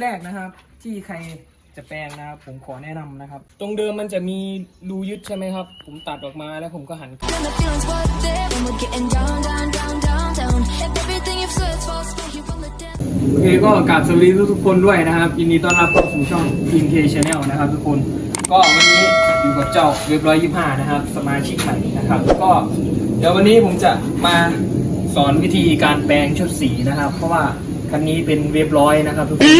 แรกนะครับ ที่ใครจะแปลงนะครับผมขอแนะนำนะครับ ตรงเดิมมันจะมีรูยึดใช่ไหมครับ ผมตัดออกมาแล้วผมก็หัน And the feeling's worth it when we're getting down, down, down, down, down. If everything you said falls straight here from the depths. โอเคก็กราบสวัสดีทุกๆคนด้วยนะครับยินดีต้อนรับเข้าสู่ช่อง Team K Channel นะครับทุกคนก็วันนี้อยู่กับเจ้าเว็บร้อยยี่ห้านะครับสมาชิกใหม่นะครับก็เดี๋ยววันนี้ผมจะมาสอนวิธีการแปลงชุดสีนะครับ เพราะว่า คันนี้เป็นเว็บร้อยนะครับทุกคน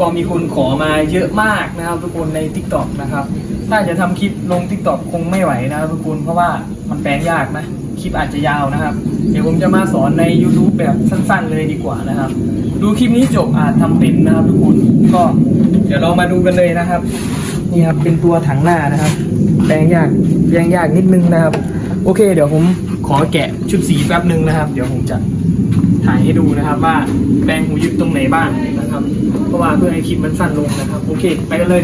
ก็มีคนขอมาเยอะมากนะครับ ทุกคนใน TikTok นะครับถ้าจะทำคลิปลง TikTok คงไม่ไหวนะครับทุกคนเพราะว่ามันแปลงยากนะคลิปอาจจะยาวนะครับ เดี๋ยวผมจะมาสอนใน YouTube แบบสั้นๆเลยดีกว่านะครับ ดูคลิปนี้จบอาจทำเป็นนะครับทุกคนก็เดี๋ยวเรามาดูกันเลยนะครับนี่ครับเป็นตัวถังหน้านะครับแปลงยากแปลงยากนิดนึงนะครับ โอเค เดี๋ยวผมขอแกะชุดสีแป๊บนึงนะครับ เดี๋ยวผมจะายให้ดูนะครับ ว่าแปลงหูยึดตรงไหนบ้างนะครับ เพราะว่าเพื่อให้คลิปมันสั้นลงนะครับ โอเค ไปกันเลย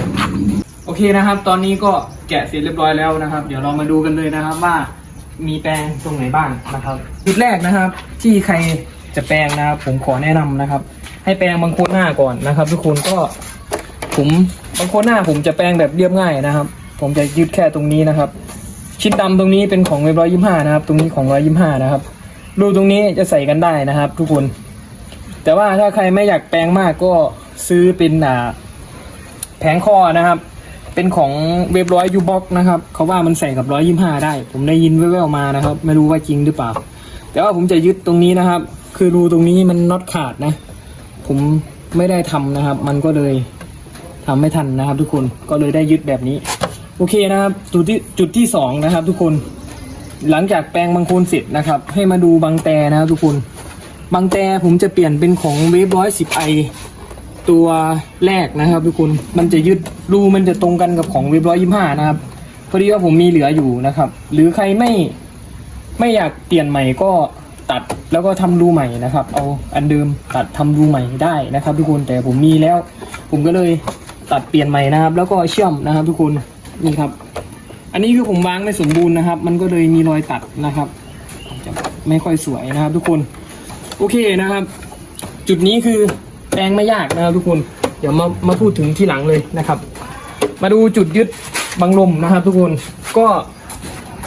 โอเคนะครับ ตอนนี้ก็แกะเสร็จเรียบร้อยแล้วนะครับ เดี๋ยวเรามาดูกันเลยนะครับว่ามีแปลงตรงไหนบ้างนะครับจุดแรกนะครับ ที่ใครจะแปลงนะครับ ผมขอแนะนำนะครับ ให้แปลงบางโคนหน้าก่อนนะครับ ทุกคนก็ผมบางโคนหน้าผมจะแปลงแบบเรียบง่ายนะครับ ผมจะยึดแค่ตรงนี้นะครับ ชิ้นดำตรงนี้เป็นของเว็บร้อยยี่ห้านะครับ ตรงนี้ของร้อยยี่ห้านะครับ รูตรงนี้จะใส่กันได้นะครับ ทุกคน แต่ว่าถ้าใครไม่อยากแปลงมากก็ซื้อเป็นอ่าแผงคอนะครับ เป็นของเว็บร้อยยูบ็อกนะครับ เขาว่ามันใส่กับร้อยยี่ห้าได้ ผมได้ยินแว่วๆมานะครับ ไม่รู้ว่าจริงหรือเปล่า แต่ว่าผมจะยึดตรงนี้นะครับ คือรูตรงนี้มันน็อตขาดนะ ผมไม่ได้ทำนะครับ มันก็เลยทำไม่ทันนะครับ ทุกคน ก็เลยได้ยึดแบบนี้ โอเคนะครับ จุดที่จุดที่สองนะครับ ทุกคน หลังจากแปลงบางโคนเสร็จนะครับ ให้มาดูบางแต่นะครับทุกคน บางแต่ผมจะเปลี่ยนเป็นของเวฟร้อยสิบไอตัวแรกนะครับ ทุกคน มันจะยึดรูมันจะตรงกันกับของเว็บร้อยยี่ห้านะครับพอดีว่าผมมีเหลืออยู่นะครับ หรือใครไม่ไม่อยากเปลี่ยนใหม่ก็ตัดแล้วก็ทำรูใหม่นะครับ เอาอันเดิมตัดทำรูใหม่ได้นะครับ ทุกคนแต่ผมมีแล้ว ผมก็เลยตัดเปลี่ยนใหม่นะครับ แล้วก็เชื่อมนะครับ ทุกคนนี่ครับ อันนี้คือผมวางไม่สมบูรณ์นะครับ มันก็เลยมีรอยตัดนะครับจะไม่ค่อยสวยนะครับ ทุกคน โอเคนะครับ จุดนี้คือแปลงไม่ยากนะครับ ทุกคน เดี๋ยวมามาพูดถึงที่หลังเลยนะครับ มาดูจุดยึดบังลมนะครับ ทุกคน ก็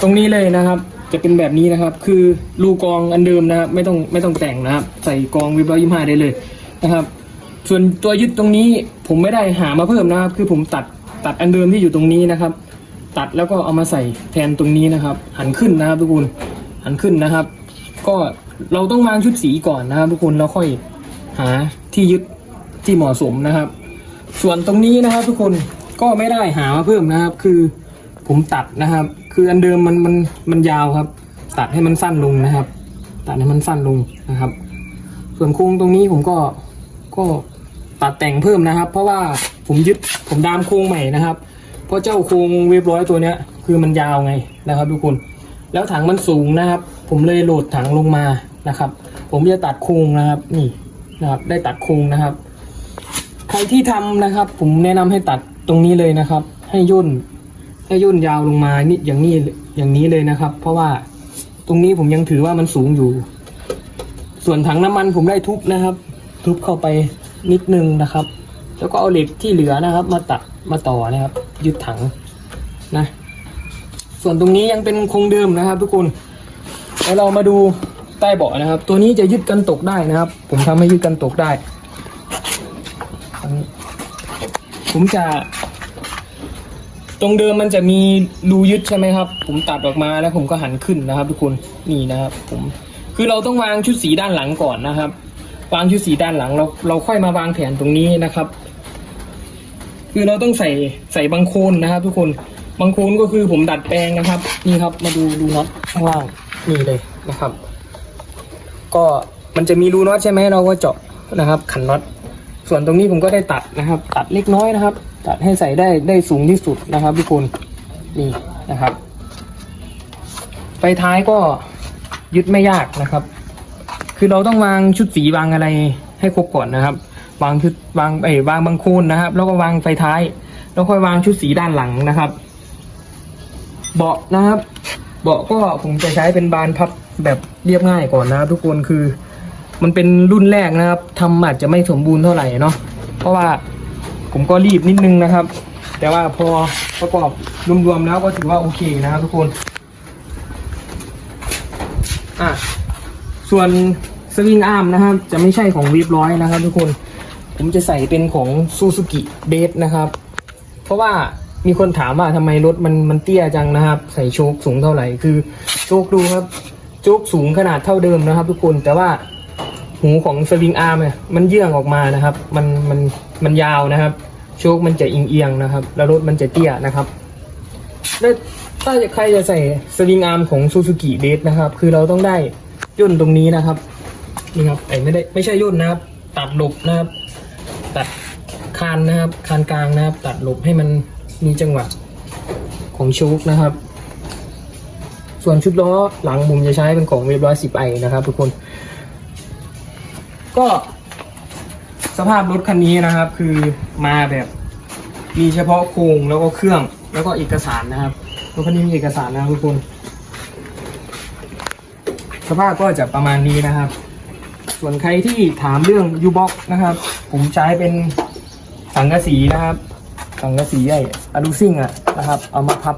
ตรงนี้เลยนะครับ จะเป็นแบบนี้นะครับ คือรูกองอันเดิมนะครับ ไม่ต้องไม่ต้องแต่งนะครับ ใส่กองวิบร้อยยี่ห้าได้เลยนะครับ ส่วนตัวยึดตรงนี้ผมไม่ได้หามาเพิ่มนะครับ คือผมตัดตัดอันเดิมที่อยู่ตรงนี้นะครับ ตัดแล้วก็เอามาใส่แทนตรงนี้นะครับ หันขึ้นนะครับทุกคนหันขึ้นนะครับ ก็เราต้องวางชุดสีก่อนนะครับทุกคนแล้วค่อยหาที่ยึดที่เหมาะสมนะครับ ส่วนตรงนี้นะครับ ทุกคนก็ไม่ได้หามาเพิ่มนะครับ คือผมตัดนะครับ คืออันเดิมมันมันมันยาวครับ ตัดให้มันสั้นลงนะครับ ตัดให้มันสั้นลงนะครับ ส่วนโครงตรงนี้ผมก็ก็ตัดแต่งเพิ่มนะครับ เพราะว่าผมยึดผมดามโครงใหม่นะครับ เพราะเจ้าโครงเว็บร้อยตัวเนี้ยคือมันยาวไงนะครับทุกคนแล้วถังมันสูงนะครับ ผมเลยโหลดถังลงมานะครับ ผมจะตัดโครงนะครับนี่นะครับได้ตัดโครงนะครับ ใครที่ทำนะครับ ผมแนะนำให้ตัดตรงนี้เลยนะครับ ให้ย่นให้ย่นยาวลงมานิดอย่างนี้อย่างนี้เลยนะครับ เพราะว่าตรงนี้ผมยังถือว่ามันสูงอยู่ ส่วนถังน้ำมันผมได้ทุบนะครับ ทุบเข้าไปนิดนึงนะครับ แล้วก็เอาเหล็กที่เหลือนะครับ มาตัดมาต่อนะครับ ยึดถังนะ ส่วนตรงนี้ยังเป็นคงเดิมนะครับ ทุกคนแล้วเรามาดูใต้เบาะนะครับ ตัวนี้จะยึดกันตกได้นะครับ ผมทำให้ยึดกันตกได้ ผมจะ ตรงเดิมมันจะมีรูยึดใช่ไหมครับ ผมตัดออกมาแล้วผมก็หันขึ้นนะครับ ทุกคนนี่นะครับ ผมคือเราต้องวางชุดสีด้านหลังก่อนนะครับ วางชุดสีด้านหลังเราเราค่อยมาวางแผนตรงนี้นะครับ คือเราต้องใส่ใส่บางโคนนะครับ ทุกคนบางโคนก็คือผมดัดแปลงนะครับ นี่ครับมาดูรูน็อตข้างล่างนี่เลยนะครับ ก็มันจะมีรูน็อตใช่ไหมเราก็เจาะนะครับ ขันน็อตส่วนตรงนี้ผมก็ได้ตัดนะครับ ตัดเล็กน้อยนะครับ ตัดให้ใส่ได้ได้สูงที่สุดนะครับ ทุกคนนี่นะครับไฟท้ายก็ยึดไม่ยากนะครับ คือเราต้องวางชุดสีวางอะไรให้ครบก่อนนะครับ วางชุดวางเอ้ยวางบางโคนนะครับ แล้วก็วางไฟท้าย แล้วค่อยวางชุดสีด้านหลังนะครับ เบาะนะครับ เบาะก็ผมจะใช้เป็นบานพับแบบเรียบง่ายก่อนนะครับ ทุกคนคือมันเป็นรุ่นแรกนะครับทำอาจจะไม่สมบูรณ์เท่าไหร่เนาะเพราะว่าผมก็รีบนิดนึงนะครับ แต่ว่าพอประกอบรวมๆแล้วก็ถือว่าโอเคนะครับทุกคนอะส่วนสวิงอาร์มนะครับ จะไม่ใช่ของวีบร้อยนะครับ ทุกคน ผมจะใส่เป็นของซูซูกิเบสนะครับ เพราะว่ามีคนถามว่าทำไมรถมันมันเตี้ยจังนะครับ ใส่โชคสูงเท่าไหร่คือโชคดูครับ โชคสูงขนาดเท่าเดิมนะครับ ทุกคนแต่ว่าหูของสวิงอาร์มเนี่ยมันเยื่องออกมานะครับ มันมันมันยาวนะครับ โชคมันจะเอียงๆนะครับ แล้วรถมันจะเตี้ยนะครับแล้วถ้าใครจะใส่สวิงอาร์มของซูซูกิเบสนะครับ คือเราต้องได้ย่นตรงนี้นะครับนี่ครับไอ้ไม่ได้ไม่ใช่ย่นนะครับ ตัดหลบนะครับ ตัดคานนะครับคานกลางนะครับ ตัดหลบให้มันมีจังหวะของโชคนะครับ ส่วนชุดล้อหลังผมจะใช้เป็นของเวฟร้อยสิบไอนะครับ ทุกคน ก็สภาพรถคันนี้นะครับ คือมาแบบมีเฉพาะโครงแล้วก็เครื่องแล้วก็เอกสารนะครับรถคันนี้มีเอกสารนะครับทุกคน สภาพก็จะประมาณนี้นะครับ ส่วนใครที่ถามเรื่อง u b o x นะครับ ผมใช้เป็นสังกะสีนะครับ สังกะสีไอ้อลูซิ่งอะนะครับ เอามาพับ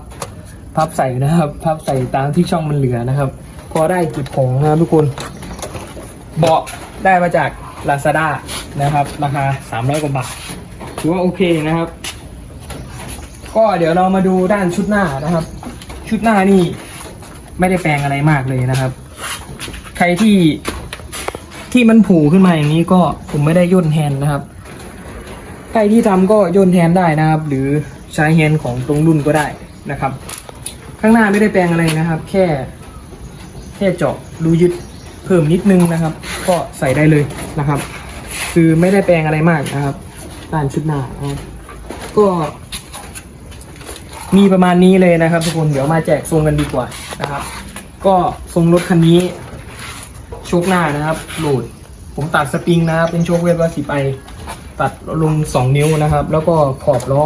พับใส่นะครับ พับใส่ตามที่ช่องมันเหลือนะครับ พอได้เก็บของนะครับทุกคน เบาะได้มาจาก Lazada นะครับ ราคา 300 กว่าบาทถือว่าโอเคนะครับ ก็เดี๋ยวเรามาดูด้านชุดหน้านะครับ ชุดหน้านี่ไม่ได้แปลงอะไรมากเลยนะครับ ใครที่ ที่มันผูขึ้นมาอย่างนี้ก็ผมไม่ได้ย่นแฮนนะครับใครที่ทำก็ย่นแฮนได้นะครับ หรือใช้แฮนของตรงรุ่นก็ได้นะครับ ข้างหน้าไม่ได้แปลงอะไรนะครับ แค่แค่เจาะรูยึดเพิ่มนิดนึงนะครับ ก็ใส่ได้เลยนะครับ คือไม่ได้แปลงอะไรมากนะครับด้านชุดหน้านะครับก็มีประมาณนี้เลยนะครับทุกคนเดี๋ยวมาแจกทรงกันดีกว่านะครับ ก็ทรงรถคันนี้ ชคหน้านะครับ โหลด ผมตัดสปริงนะครับ เป็นโชคเวฟว่าสิบไอตัดลงสองนิ้วนะครับ แล้วก็ขอบล้อ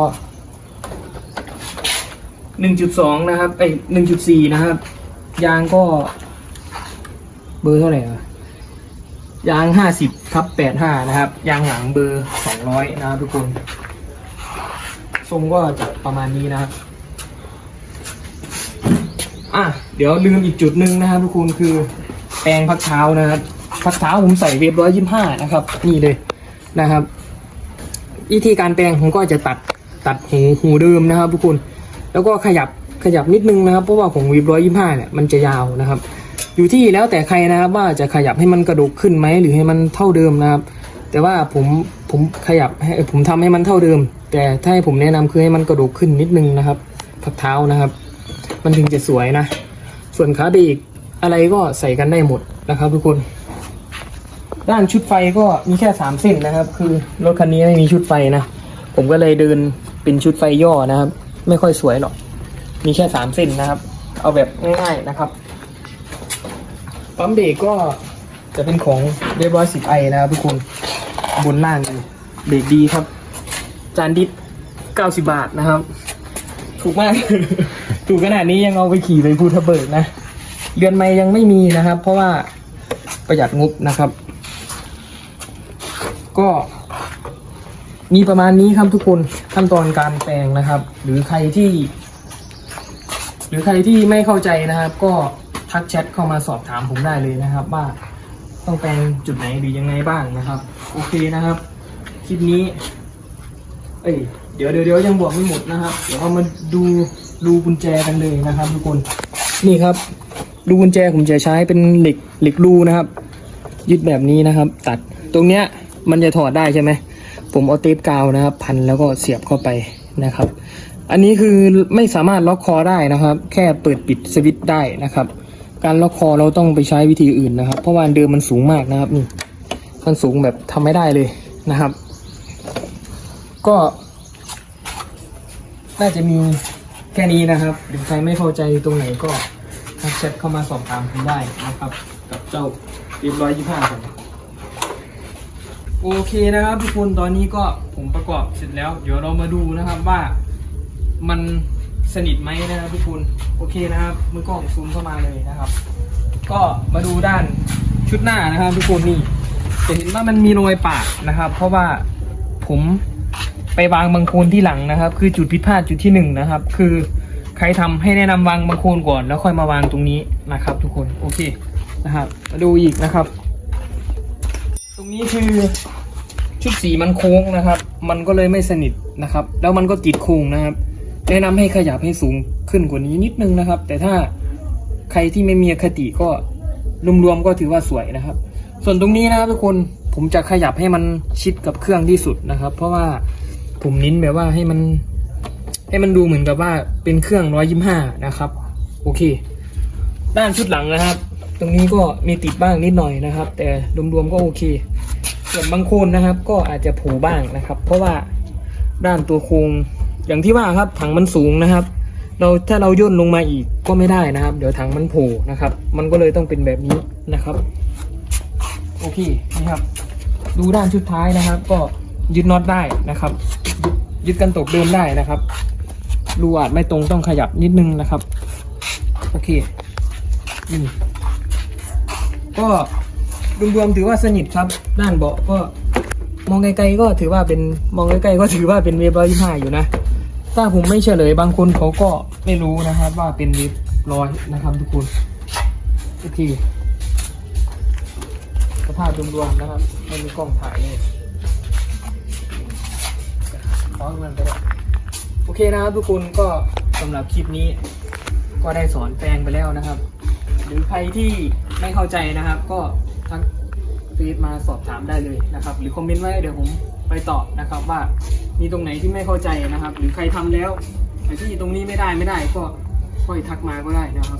หนึ่งจุดสองนะครับไอหนึ่งจุดสี่นะครับ ยางก็ เบอร์เท่าไหร่อะยางห้าสิบครับแปดห้านะครับ ยางหลังเบอร์สองร้อยนะครับทุกคนทรงก็จะประมาณนี้นะครับอะเดี๋ยวลืมอีกจุดหนึ่งนะครับทุกคนคือ แปรงพักเท้านะครับพักเท้าผมใส่เวฟร้อยยี่ห้านะครับ นี่เลยนะครับ วิธีการแปรงผมก็จะตัดตัดหูหูเดิมนะครับทุกคนแล้วก็ขยับขยับนิดนึงนะครับเพราะว่าของวีบร้อยยี่ห้าเนี่ยมันจะยาวนะครับ อยู่ที่แล้วแต่ใครนะครับว่าจะขยับให้มันกระดกขึ้นไหมหรือให้มันเท่าเดิมนะครับ แต่ว่าผมผมขยับให้ผมทำให้มันเท่าเดิม แต่ถ้าให้ผมแนะนำคือให้มันกระดกขึ้นนิดนึงนะครับพักเท้านะครับ มันถึงจะสวยนะ ส่วนขาเบรก อะไรก็ใส่กันได้หมดนะครับ ทุกคนด้านชุดไฟก็มีแค่สามเส้นนะครับ คือรถคันนี้ไม่มีชุดไฟนะ ผมก็เลยเดินเป็นชุดไฟย่อนะครับ ไม่ค่อยสวยหรอก มีแค่สามเส้นนะครับ เอาแบบง่ายๆนะครับปั๊มเบรกก็จะเป็นของเรียบร้อยสิบไอนะครับทุกคนบนล่างเลยเบรกดีครับ จานดิสเก้าสิบาทนะครับ ถูกมาก ถูกขนาดนี้ยังเอาไปขี่ไปภูทะเบิกนะ เรือนไม่ยังไม่มีนะครับ เพราะว่าประหยัดงบนะครับ ก็มีประมาณนี้ครับทุกคนขั้นตอนการแปลงนะครับ หรือใครที่ หรือใครที่ไม่เข้าใจนะครับ ก็ทักแชทเข้ามาสอบถามผมได้เลยนะครับ ว่าต้องแปลงจุดไหนหรือยังไงบ้างนะครับ โอเคนะครับคลิปนี้ เอ้ยเดี๋ยวเดี๋ยวยังบอกไม่หมดนะครับ เดี๋ยวเรามาดูรูกุญแจกันเลยนะครับ ทุกคน นี่ครับ รูกุญแจผมจะใช้เป็นเหล็กเหล็กรูนะครับ ยึดแบบนี้นะครับ ตัดตรงเนี้ยมันจะถอดได้ใช่ไหมผมเอาเทปกาวนะครับ พันแล้วก็เสียบเข้าไปนะครับ อันนี้คือไม่สามารถล็อกคอได้นะครับ แค่เปิดปิดสวิตช์ได้นะครับ การล็อกคอเราต้องไปใช้วิธีอื่นนะครับ เพราะว่าเดิมมันสูงมากนะครับนี่มันสูงแบบทำไม่ได้เลยนะครับ ก็ น่าจะมีแค่นี้นะครับหรือใครไม่เข้าใจตรงไหนก็ แชทเข้ามาสอบถามผมได้นะครับ กับเจ้าเรียบร้อยยี่ห้าครับโอเคนะครับทุกคนตอนนี้ก็ผมประกอบเสร็จแล้ว เดี๋ยวเรามาดูนะครับว่ามันสนิทไหมนะครับทุกคนโอเคนะครับมือกล้องซูมเข้ามาเลยนะครับ ก็มาดูด้านชุดหน้านะครับ ทุกคนนี่จะเห็นว่ามันมีรอยปาดนะครับ เพราะว่าผมไปวางบางโคนที่หลังนะครับ คือจุดผิดพลาดจุดที่หนึ่งนะครับ คือ ใครทำให้แนะนำวางบางโคลนก่อน แล้วค่อยมาวางตรงนี้นะครับ ทุกคนโอเคนะครับมาดูอีกนะครับ ตรงนี้คือชุดสีมันโค้งนะครับ มันก็เลยไม่สนิทนะครับ แล้วมันก็ติดโครงนะครับ แนะนำให้ขยับให้สูงขึ้นกว่านี้นิดนึงนะครับ แต่ถ้าใครที่ไม่มีคติก็รวมๆก็ถือว่าสวยนะครับ ส่วนตรงนี้นะครับทุกคนผมจะขยับให้มันชิดกับเครื่องที่สุดนะครับ เพราะว่าผมนิ้นแบบว่าให้มัน ให้มันดูเหมือนกับว่าเป็นเครื่องร้อยยิห้านะครับ โอเค ด้านชุดหลังนะครับ ตรงนี้ก็มีติดบ้างนิดหน่อยนะครับ แต่รวมๆก็โอเค ส่วนบางโคนนะครับ ก็อาจจะผล่บ้างนะครับ เพราะว่าด้านตัวโครงอย่างที่ว่าครับถังมันสูงนะครับ เราถ้าเราย่นลงมาอีกก็ไม่ได้นะครับ เดี๋ยวถังมันโผล่นะครับ มันก็เลยต้องเป็นแบบนี้นะครับโอเคนี่ครับ ดูด้านชุดท้ายนะครับ ก็ยึดน็อตได้นะครับ ยึดยึดกันตกเดิมได้นะครับ รูอาจไม่ตรงต้องขยับนิดนึงนะครับ โอเคอืมก็รวมๆถือว่าสนิทครับ ด้านเบาะก็มองไกลๆก็ถือว่าเป็นมองไกลๆก็ถือว่าเป็นเวฟร้อยยี่ห้าอยู่นะ ถ้าผมไม่เฉลยบางคนเขาก็ไม่รู้นะครับ ว่าเป็นเวฟร้อยนะครับทุกคนโอเคสภาพรวมๆนะครับไม่มีกล้องถ่ายเลยขอให้มันไปเลย โอเคนะครับทุกคนก็สำหรับคลิปนี้ ก็ได้สอนแปลงไปแล้วนะครับ หรือใครที่ไม่เข้าใจนะครับ ก็ทักเฟซมาสอบถามได้เลยนะครับ หรือคอมเมนต์ไว้เดี๋ยวผมไปตอบนะครับ ว่ามีตรงไหนที่ไม่เข้าใจนะครับ หรือใครทำแล้วแต่ที่ตรงนี้ไม่ได้ไม่ได้ก็ค่อยทักมาก็ได้นะครับ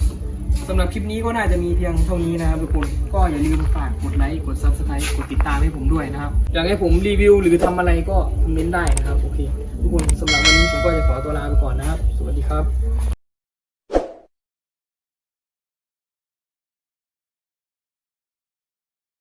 สำหรับคลิปนี้ก็น่าจะมีเพียงเท่านี้นะครับทุกคนก็อย่าลืมฝากกดไลค์กด subscribe กดติดตามให้ผมด้วยนะครับ อยากให้ผมรีวิวหรือทำอะไรก็คอมเมนต์ได้นะครับโอเค ทุกคนสำหรับวันนี้ผมก็จะขอตัวลาไปก่อนนะครับ สวัสดีครับ